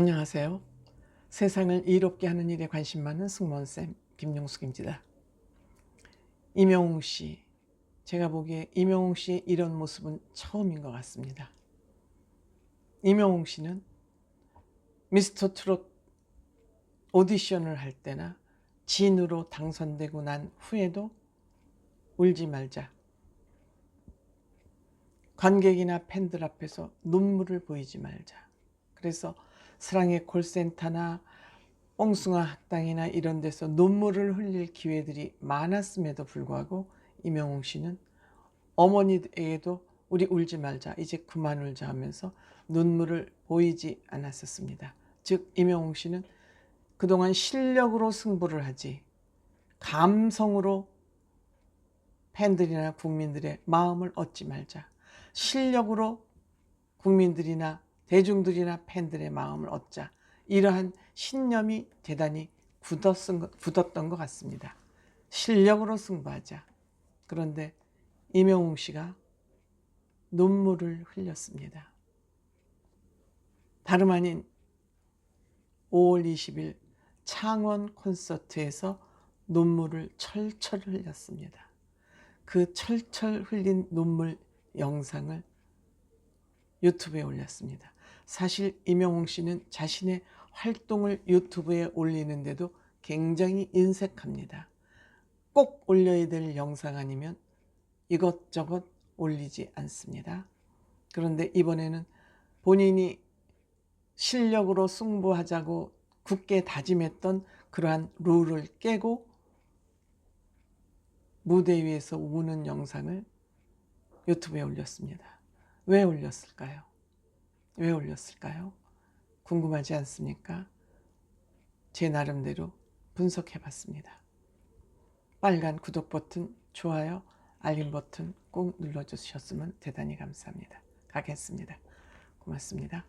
안녕하세요. 세상을 이롭게 하는 일에 관심 많은 승무원쌤 김용숙입니다. 임영웅 씨, 제가 보기에 임영웅 씨의 이런 모습은 처음인 것 같습니다. 임영웅 씨는 미스터 트롯 오디션을 할 때나 진으로 당선되고 난 후에도 울지 말자. 관객이나 팬들 앞에서 눈물을 보이지 말자. 그래서 사랑의 콜센터나 뽕숭아 학당이나 이런 데서 눈물을 흘릴 기회들이 많았음에도 불구하고 임영웅 씨는 어머니에게도 우리 울지 말자 이제 그만 울자 하면서 눈물을 보이지 않았었습니다. 즉 임영웅 씨는 그동안 실력으로 승부를 하지 감성으로 팬들이나 국민들의 마음을 얻지 말자. 실력으로 국민들이나 대중들이나 팬들의 마음을 얻자. 이러한 신념이 대단히 굳었던 것 같습니다. 실력으로 승부하자. 그런데 임영웅 씨가 눈물을 흘렸습니다. 다름 아닌 5월 20일 창원 콘서트에서 눈물을 철철 흘렸습니다. 그 철철 흘린 눈물 영상을 유튜브에 올렸습니다. 사실 임영웅 씨는 자신의 활동을 유튜브에 올리는데도 굉장히 인색합니다. 꼭 올려야 될 영상 아니면 이것저것 올리지 않습니다. 그런데 이번에는 본인이 실력으로 승부하자고 굳게 다짐했던 그러한 룰을 깨고 무대 위에서 우는 영상을 유튜브에 올렸습니다. 왜 올렸을까요? 왜 올렸을까요? 궁금하지 않습니까? 제 나름대로 분석해 봤습니다. 빨간 구독 버튼, 좋아요, 알림 버튼 꼭 눌러주셨으면 대단히 감사합니다. 가겠습니다. 고맙습니다.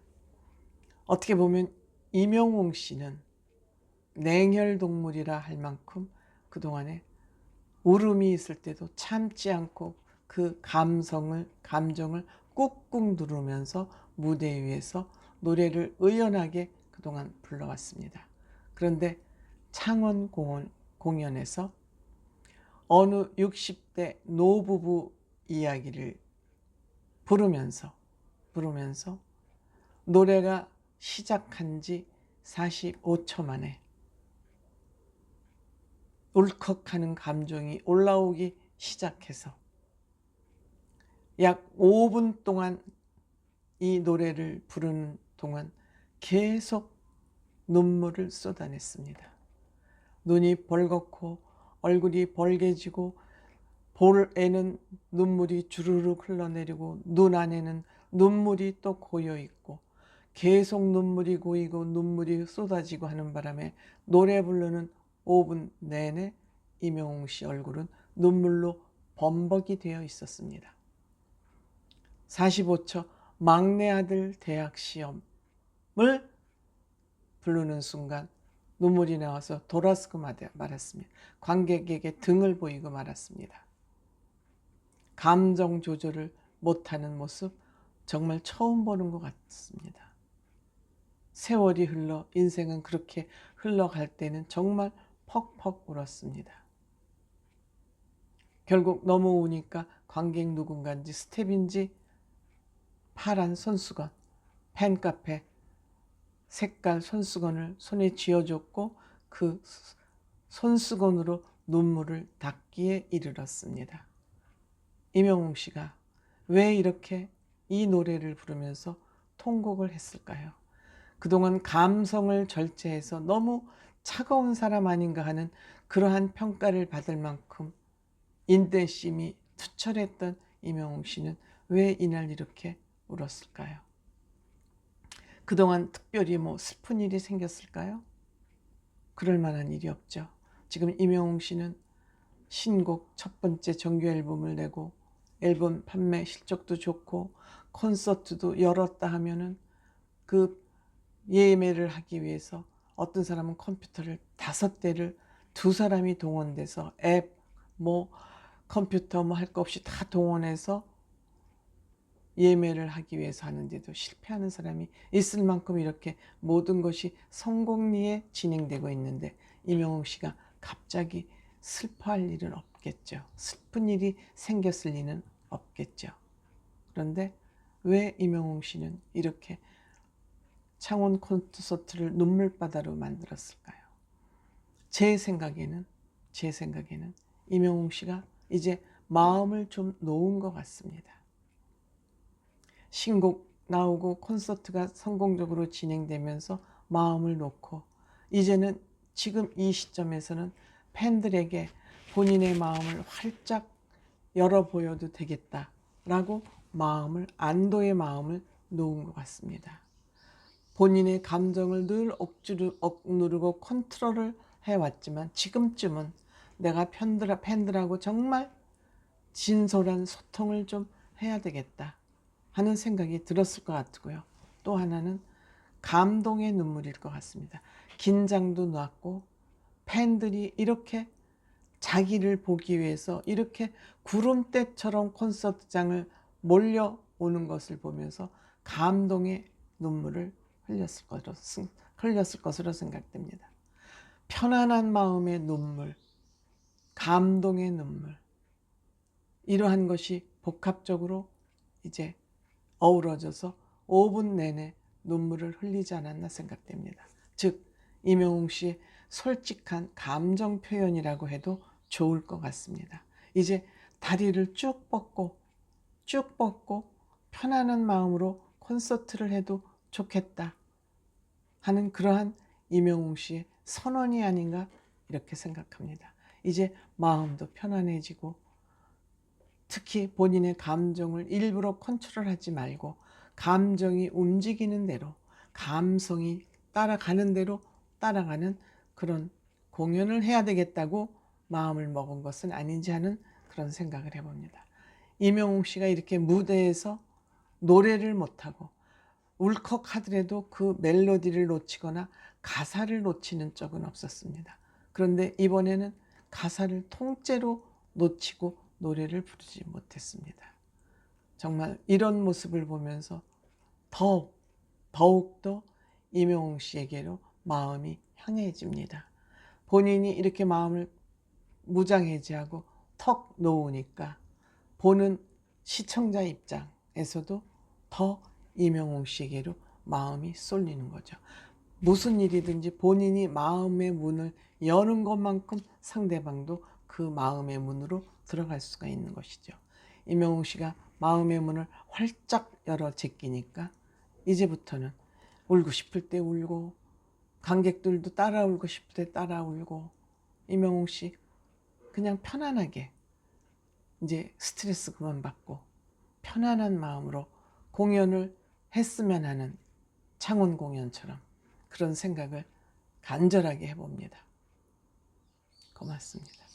어떻게 보면 임영웅 씨는 냉혈동물이라 할 만큼 그동안에 울음이 있을 때도 참지 않고 그 감성을, 감정을 꾹꾹 누르면서 무대 위에서 노래를 의연하게 그동안 불러왔습니다. 그런데 창원 공원, 공연에서 어느 60대 노부부 이야기를 부르면서, 부르면서 노래가 시작한 지 45초 만에 울컥하는 감정이 올라오기 시작해서 약 5분 동안 이 노래를 부르는 동안 계속 눈물을 쏟아냈습니다. 눈이 벌겋고 얼굴이 벌개지고 볼에는 눈물이 주르륵 흘러내리고 눈 안에는 눈물이 또 고여 있고 계속 눈물이 고이고 눈물이 쏟아지고 하는 바람에 노래 부르는 5분 내내 임영웅 씨 얼굴은 눈물로 범벅이 되어 있었습니다. 45초 막내 아들 대학 시험을 부르는 순간 눈물이 나와서 돌아서고 말았습니다. 관객에게 등을 보이고 말았습니다. 감정 조절을 못하는 모습 정말 처음 보는 것 같습니다. 세월이 흘러 인생은 그렇게 흘러갈 때는 정말 퍽퍽 울었습니다. 결국 우니까 관객 누군가인지 스텝인지 파란 손수건, 팬카페 색깔 손수건을 손에 쥐어줬고 그 손수건으로 눈물을 닦기에 이르렀습니다. 임영웅 씨가 왜 이렇게 이 노래를 부르면서 통곡을 했을까요? 그동안 감성을 절제해서 너무 차가운 사람 아닌가 하는 그러한 평가를 받을 만큼 인내심이 투철했던 임영웅 씨는 왜 이날 이렇게 울었을까요? 그동안 특별히 뭐 슬픈 일이 생겼을까요? 그럴 만한 일이 없죠. 지금 임영웅 씨는 신곡 첫 번째 정규 앨범을 내고 앨범 판매 실적도 좋고 콘서트도 열었다 하면은 그 예매를 하기 위해서 어떤 사람은 컴퓨터를 다섯 대를 두 사람이 동원돼서 앱, 뭐 컴퓨터 뭐 할 거 없이 다 동원해서 예매를 하기 위해서 하는데도 실패하는 사람이 있을 만큼 이렇게 모든 것이 성공리에 진행되고 있는데 이명웅 씨가 갑자기 슬퍼할 일은 없겠죠. 슬픈 일이 생겼을 리는 없겠죠. 그런데 왜 이명웅 씨는 이렇게 창원 콘서트를 눈물바다로 만들었을까요? 제 생각에는 제 생각에는 이명웅 씨가 이제 마음을 좀 놓은 것 같습니다. 신곡 나오고 콘서트가 성공적으로 진행되면서 마음을 놓고 이제는 지금 이 시점에서는 팬들에게 본인의 마음을 활짝 열어 보여도 되겠다라고 마음을 안도의 마음을 놓은 것 같습니다. 본인의 감정을 늘 억지로 억누르고 컨트롤을 해왔지만 지금쯤은 내가 팬들, 팬들하고 정말 진솔한 소통을 좀 해야 되겠다 하는 생각이 들었을 것 같고요. 또 하나는 감동의 눈물일 것 같습니다. 긴장도 났고 팬들이 이렇게 자기를 보기 위해서 이렇게 구름대처럼 콘서트장을 몰려오는 것을 보면서 감동의 눈물을 흘렸을 것으로, 흘렸을 것으로 생각됩니다. 편안한 마음의 눈물, 감동의 눈물, 이러한 것이 복합적으로 이제 어우러져서 5분 내내 눈물을 흘리지 않았나 생각됩니다. 즉, 이명웅 씨의 솔직한 감정 표현이라고 해도 좋을 것 같습니다. 이제 다리를 쭉 뻗고, 쭉 뻗고, 편안한 마음으로 콘서트를 해도 좋겠다 하는 그러한 이명웅 씨의 선언이 아닌가 이렇게 생각합니다. 이제 마음도 편안해지고 특히 본인의 감정을 일부러 컨트롤하지 말고 감정이 움직이는 대로 감성이 따라가는 대로 따라가는 그런 공연을 해야 되겠다고 마음을 먹은 것은 아닌지 하는 그런 생각을 해봅니다. 이명웅 씨가 이렇게 무대에서 노래를 못하고 울컥하더라도 그 멜로디를 놓치거나 가사를 놓치는 적은 없었습니다. 그런데 이번에는 가사를 통째로 놓치고 노래를 부르지 못했습니다. 정말 이런 모습을 보면서 더욱, 더욱더 이명웅 씨에게로 마음이 향해집니다. 본인이 이렇게 마음을 무장해제하고 턱 놓으니까 보는 시청자 입장에서도 더 이명웅 씨에게로 마음이 쏠리는 거죠. 무슨 일이든지 본인이 마음의 문을 여는 것만큼 상대방도 그 마음의 문으로 들어갈 수가 있는 것이죠. 이명웅 씨가 마음의 문을 활짝 열어 제끼니까 이제부터는 울고 싶을 때 울고 관객들도 따라 울고 싶을 때 따라 울고 이명웅 씨 그냥 편안하게 이제 스트레스 그만 받고 편안한 마음으로 공연을 했으면 하는 창원 공연처럼 그런 생각을 간절하게 해봅니다. 고맙습니다.